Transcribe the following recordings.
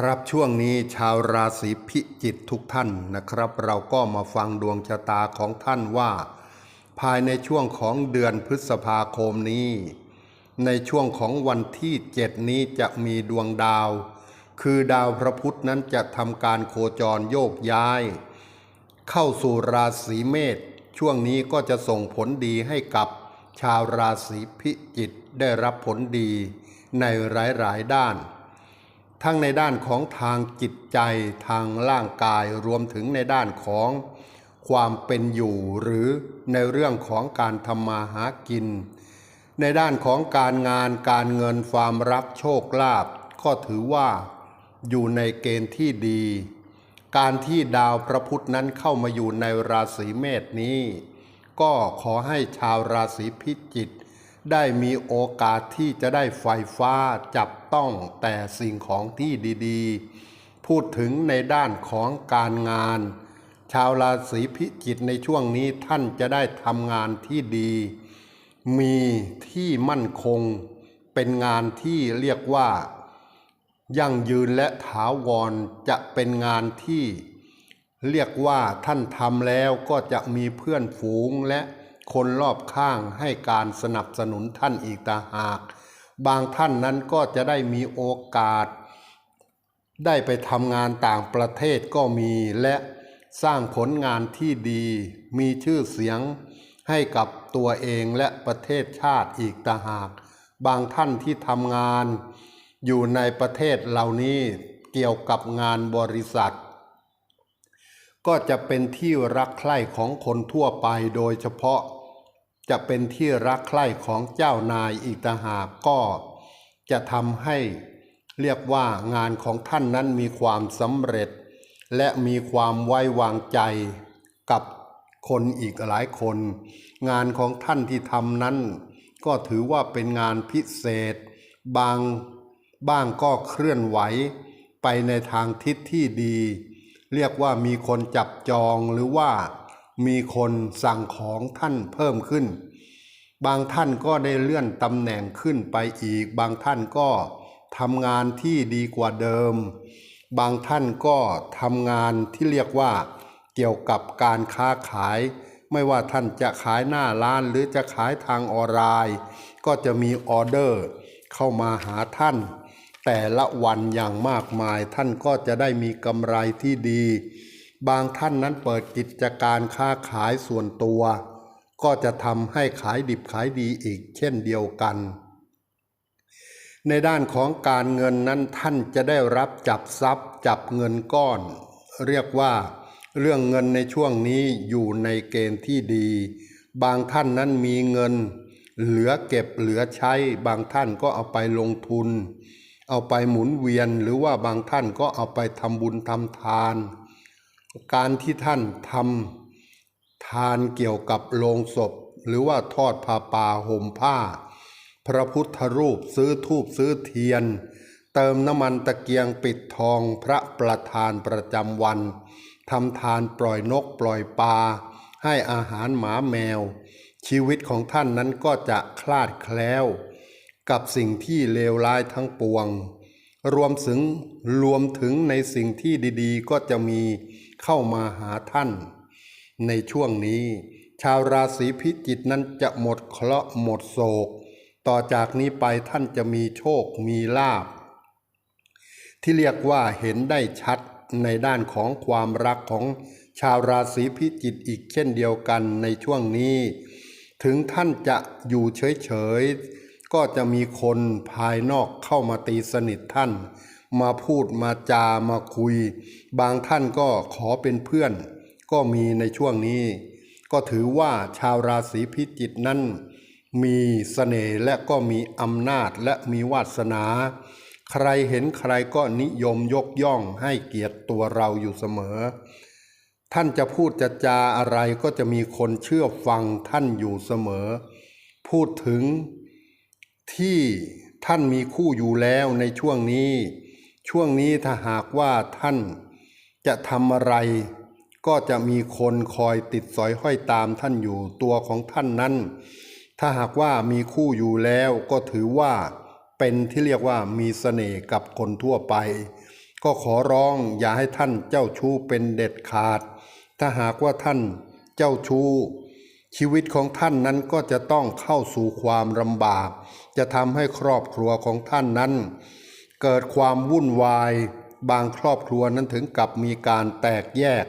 ครับช่วงนี้ชาวราศีพิจิกทุกท่านนะครับ เราก็มาฟังดวงชะตาของท่านว่า ภายในช่วงของเดือนพฤษภาคมนี้ ในช่วงของวันที่เจ็ดนี้จะมีดวงดาว คือดาวพระพุธนั้นจะทำการโคจรโยกย้าย เข้าสู่ราศีเมษช่วงนี้ก็จะส่งผลดีให้กับชาวราศีพิจิกได้รับผลดีในหลายๆ ด้าน ทั้งในด้านของทางจิตใจทางร่างกายรวมถึงในด้านของความเป็นอยู่หรือในเรื่องของการทำมาหากิน ในด้านของการงานการเงินความรักโชคลาภก็ถือว่าอยู่ในเกณฑ์ที่ดี การที่ดาวพระพุธนั้นเข้ามาอยู่ในราศีเมษนี้ ก็ขอให้ชาวราศีพิจิก ได้มีโอกาสที่จะได้ไฟฟ้าจับต้องแต่สิ่งของที่ดีๆ พูดถึงในด้านของการงาน ชาวราศีพิจิกในช่วงนี้ท่านจะได้ทำงานที่ดี มีที่มั่นคง เป็นงานที่เรียกว่ายั่งยืนและถาวรจะเป็นงานที่ เรียกว่าท่านทำแล้วก็จะมีเพื่อนฝูงและ คนรอบข้างให้การสนับสนุนท่านอีกต่างหาก บางท่านนั้นก็จะได้มีโอกาส ได้ไปทำงานต่างประเทศก็มีและสร้างผลงานที่ดี มีชื่อเสียงให้กับตัวเองและประเทศชาติอีกต่างหาก บางท่านที่ทำงาน อยู่ในประเทศเหล่านี้เกี่ยวกับงานบริษัท ก็จะเป็นที่รักใคร่ของคนทั่วไปโดยเฉพาะ จะเป็นที่รักใคร่ของเจ้านายอีกต่างหากก็จะทำให้เรียกว่างานของท่านนั้นมีความสำเร็จ และมีความไว้วางใจกับคนอีกหลายคน งานของท่านที่ทำนั้น ก็ถือว่าเป็นงานพิเศษ บางบ้างก็เคลื่อนไหวไปในทางทิศที่ดี เรียกว่ามีคนจับจองหรือว่า มีคนสั่งของท่านเพิ่มขึ้น บางท่านก็ได้เลื่อนตำแหน่งขึ้นไปอีก บางท่านก็ทำงานที่ดีกว่าเดิม บางท่านก็ทำงานที่เรียกว่า เกี่ยวกับการค้าขาย ไม่ว่าท่านจะขายหน้าร้านหรือจะขายทางออนไลน์ก็จะมีออเดอร์เข้ามาหาท่าน แต่ละวันอย่างมากมายท่านก็จะได้มีกำไรที่ดี บางท่านนั้นเปิดกิจการค้าขายส่วนตัว ก็จะทำให้ขายดิบขายดีอีกเช่นเดียวกัน ในด้านของการเงินนั้นท่านจะได้รับจับทรัพย์จับเงินก้อน เรียกว่าเรื่องเงินในช่วงนี้อยู่ในเกณฑ์ที่ดี บางท่านนั้นมีเงิน เหลือเก็บเหลือใช้ บางท่านก็เอาไปลงทุน เอาไปหมุนเวียนหรือว่าบางท่านก็เอาไปทำบุญทำทาน การที่ท่านทำทานเกี่ยวกับโลงศพ หรือว่าทอดผ้าป่าห่มผ้า พระพุทธรูปซื้อทูบซื้อเทียน เติมน้ำมันตะเกียงปิดทองพระประธานประจำวันทำทานปล่อยนกปล่อยปลาให้อาหารหมาแมว ชีวิตของท่านนั้นก็จะคลาดแคล้ว กับสิ่งที่เลวร้ายทั้งปวง รวมถึงรวมถึงในสิ่งที่ดีๆ ก็จะมี เข้ามาหาท่าน ในช่วงนี้ ชาวราศีพิจิกนั้นจะหมดเคราะห์หมดโศก ต่อจากนี้ไปท่านจะมีโชคมีลาภที่เรียกว่าเห็นได้ชัดในด้านของความรักของชาวราศีพิจิกอีกเช่นเดียวกันในช่วงนี้ ถึงท่านจะอยู่เฉยๆก็จะมีคนภายนอกเข้ามาตีสนิทท่าน มาพูดมาจามาคุย บางท่านก็ขอเป็นเพื่อน ก็มีในช่วงนี้ ก็ถือว่าชาวราศีพิจิกนั้น มีเสน่ห์และก็มีอำนาจและมีวาสนา ใครเห็นใครก็นิยมยกย่องให้เกียรติตัวเราอยู่เสมอ ท่านจะพูดจะจาอะไรก็จะมีคนเชื่อฟังท่านอยู่เสมอ พูดถึงที่ท่านมีคู่อยู่แล้วในช่วงนี้ ช่วงนี้ถ้าหากว่าท่านจะทำอะไร ก็จะมีคนคอยติดสอยห้อยตามท่านอยู่ตัวของท่านนั้น ถ้าหากว่ามีคู่อยู่แล้วก็ถือว่าเป็นที่เรียกว่ามีเสน่ห์กับคนทั่วไป ก็ขอร้องอย่าให้ท่านเจ้าชู้เป็นเด็ดขาด ถ้าหากว่าท่านเจ้าชู้ชีวิตของท่านนั้นก็จะต้องเข้าสู่ความลำบาก จะทำให้ครอบครัวของท่านนั้น เกิดความวุ่นวาย บางครอบครัวนั้นถึงกับมีการแตกแยก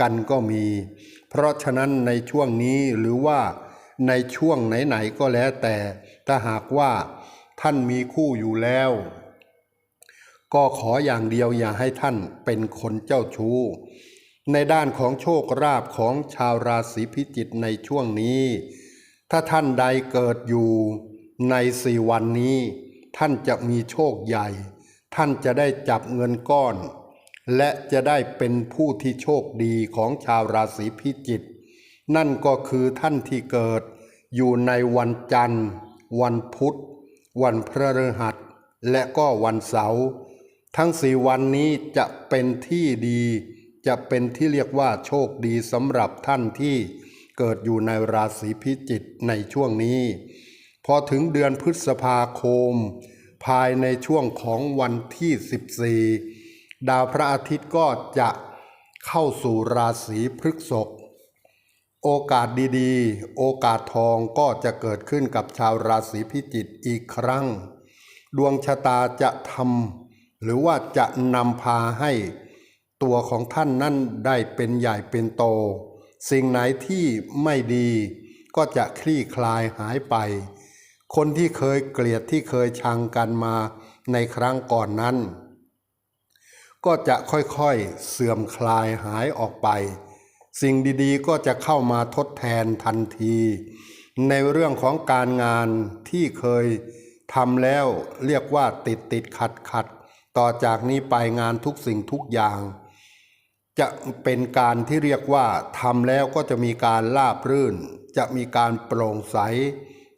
กันก็มี เพราะฉะนั้นในช่วงนี้หรือว่าในช่วงไหนๆก็แล้วแต่ ถ้าหากว่าท่านมีคู่อยู่แล้ว ก็ขออย่างเดียวอย่าให้ท่านเป็นคนเจ้าชู้ ในด้านของโชคราบของชาวราศีพิจิกในช่วงนี้ ถ้าท่านใดเกิดอยู่ในสี่วันนี้ ท่านจะมีโชคใหญ่ ท่านจะได้จับเงินก้อน และจะได้เป็นผู้ที่โชคดีของชาวราศีพิจิกนั่นก็คือท่านที่เกิด อยู่ในวันจันทร์ วันพุธ วันพฤหัส และก็วันเสาร์ทั้งสี่วันนี้จะเป็นที่ดี จะเป็นที่เรียกว่าโชคดีสำหรับท่านที่เกิดอยู่ในราศีพิจิกในช่วงนี้ อถึงเดือนพฤษภาคม ภายในช่วงของวันที่ 14 ดาวพระอาทิตย์ก็จะเข้าสู่ราศีพฤษภโอกาสดีๆ โอกาสทองก็จะเกิดขึ้นกับชาวราศีพิจิกอีกครั้ง ดวงชะตาจะทำหรือว่าจะนำพาให้ตัวของท่านนั่นได้เป็นใหญ่เป็นโต สิ่งไหนที่ไม่ดีก็จะคลี่คลายหายไป คนที่เคยเกลียดที่เคยชังกันมาในครั้งก่อนนั้น ก็จะค่อยๆเสื่อมคลายหายออกไป สิ่งดีๆก็จะเข้ามาทดแทนทันที ในเรื่องของการงานที่เคยทำแล้วเรียกว่าติดติดขัดขัดต่อจากนี้ไปงานทุกสิ่งทุกอย่าง จะเป็นการที่เรียกว่าทำแล้วก็จะมีการลาบรื่น จะมีการโปร่งใส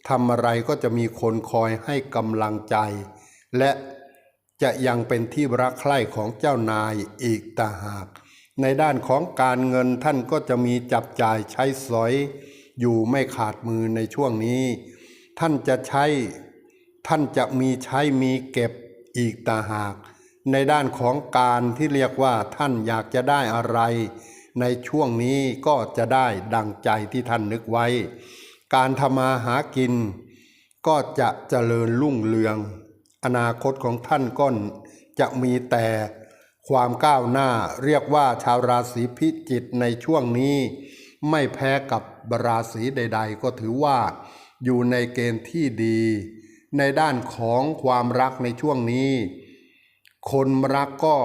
ทำอะไรก็จะมีคนคอยให้กำลังใจ และจะยังเป็นที่รักใคร่ของเจ้านายอีกต่างหาก ในด้านของการเงินท่านก็จะมีจับจ่ายใช้สอย อยู่ไม่ขาดมือในช่วงนี้ ท่านจะใช้ ท่านจะมีใช้มีเก็บอีกต่างหาก ในด้านของการที่เรียกว่าท่านอยากจะได้อะไร ในช่วงนี้ก็จะได้ดังใจที่ท่านนึกไว้ การทำมาหากิน ก็จะเจริญรุ่งเรือง อนาคตของท่านก็จะมีแต่ความก้าวหน้าเรียกว่าชาวราศีพิจิกในช่วงนี้ ไม่แพ้กับราศีใด ๆ ก็ถือว่าอยู่ในเกณฑ์ที่ดี ในด้านของความรักในช่วงนี้ คนรักก็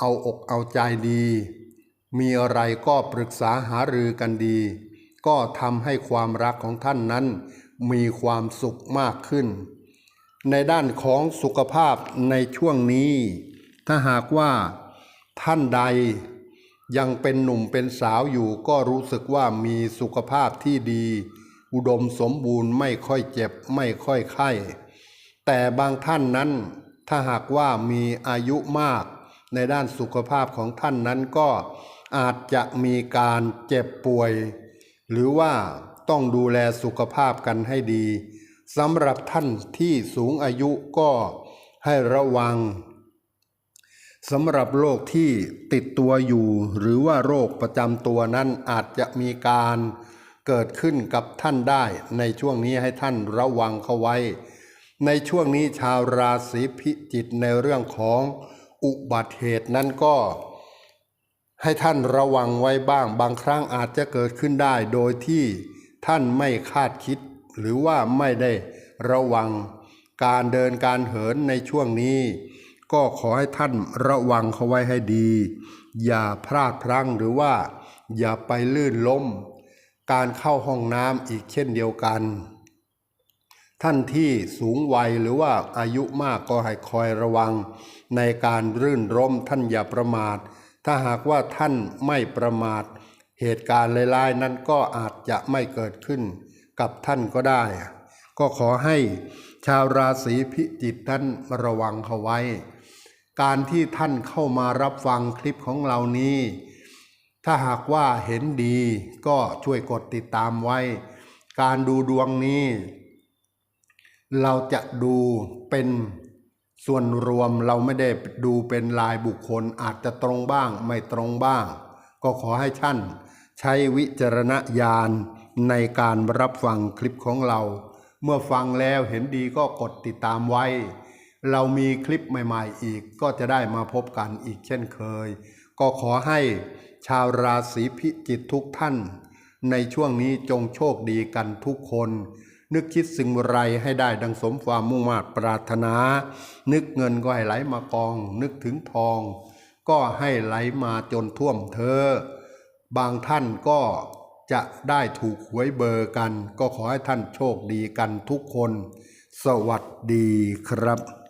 เอาอกเอาใจดี มีอะไรก็ปรึกษาหารือกันดี ก็ทำให้ความรักของท่านนั้นมีความสุขมากขึ้น ในด้านของสุขภาพในช่วงนี้ ถ้าหากว่าท่านใดยังเป็นหนุ่มเป็นสาวอยู่ก็รู้สึกว่ามีสุขภาพที่ดี อุดมสมบูรณ์ไม่ค่อยเจ็บไม่ค่อยไข้ แต่บางท่านนั้นถ้าหากว่ามีอายุมาก ในด้านสุขภาพของท่านนั้นก็อาจจะมีการเจ็บป่วย หรือว่าต้องดูแลสุขภาพกันให้ดีสำหรับท่านที่สูงอายุก็ให้ระวังสำหรับโรคที่ติดตัวอยู่ หรือว่าโรคประจำตัวนั้นอาจจะมีการเกิดขึ้นกับท่านได้ ในช่วงนี้ให้ท่านระวังเข้าไว้ ในช่วงนี้ชาวราศีพิจิกในเรื่องของอุบัติเหตุนั้นก็ ให้ท่านระวังไว้บ้าง บางครั้งอาจจะเกิดขึ้นได้ โดยที่ท่านไม่คาดคิด หรือว่าไม่ได้ระวังการเดินการเหินในช่วงนี้ ก็ขอให้ท่านระวังเขาไว้ให้ดี อย่าพลาดพลั้งหรือว่า อย่าไปลื่นล้ม การเข้าห้องน้ำอีกเช่นเดียวกัน ท่านที่สูงวัยหรือว่าอายุมากก็ให้คอยระวัง ในการรื่นร่มท่านอย่าประมาท ถ้าหากว่าท่านไม่ประมาท เหตุการณ์ร้ายๆนั้นก็อาจจะไม่เกิดขึ้นกับท่านก็ได้ ก็ขอให้ชาวราศีพิจิกท่านระวังเขาไว้ การที่ท่านเข้ามารับฟังคลิปของเรานี้ ถ้าหากว่าเห็นดีก็ช่วยกดติดตามไว้ การดูดวงนี้ เราจะดูเป็น ส่วนรวมเราไม่ได้ดูเป็นรายบุคคลอาจจะตรงบ้างไม่ตรงบ้าง ก็ขอให้ท่านใช้วิจารณญาณในการรับฟังคลิปของเรา เมื่อฟังแล้วเห็นดีก็กดติดตามไว้ เรามีคลิปใหม่ๆอีกก็จะได้มาพบกันอีกเช่นเคย ก็ขอให้ชาวราศีพิจิกทุกท่าน ในช่วงนี้จงโชคดีกันทุกคน นึกคิดสิ่งไรให้ได้ดังสมความมุ่งมา่ปรารถนา นึกเงินก็ให้ไหลมากอง นึกถึงทอง ก็ให้ไหลมาจนท่วมเธอ บางท่านก็จะได้ถูกหวยเบอร์กัน ก็ขอให้ท่านโชคดีกันทุกคน สวัสดีครับ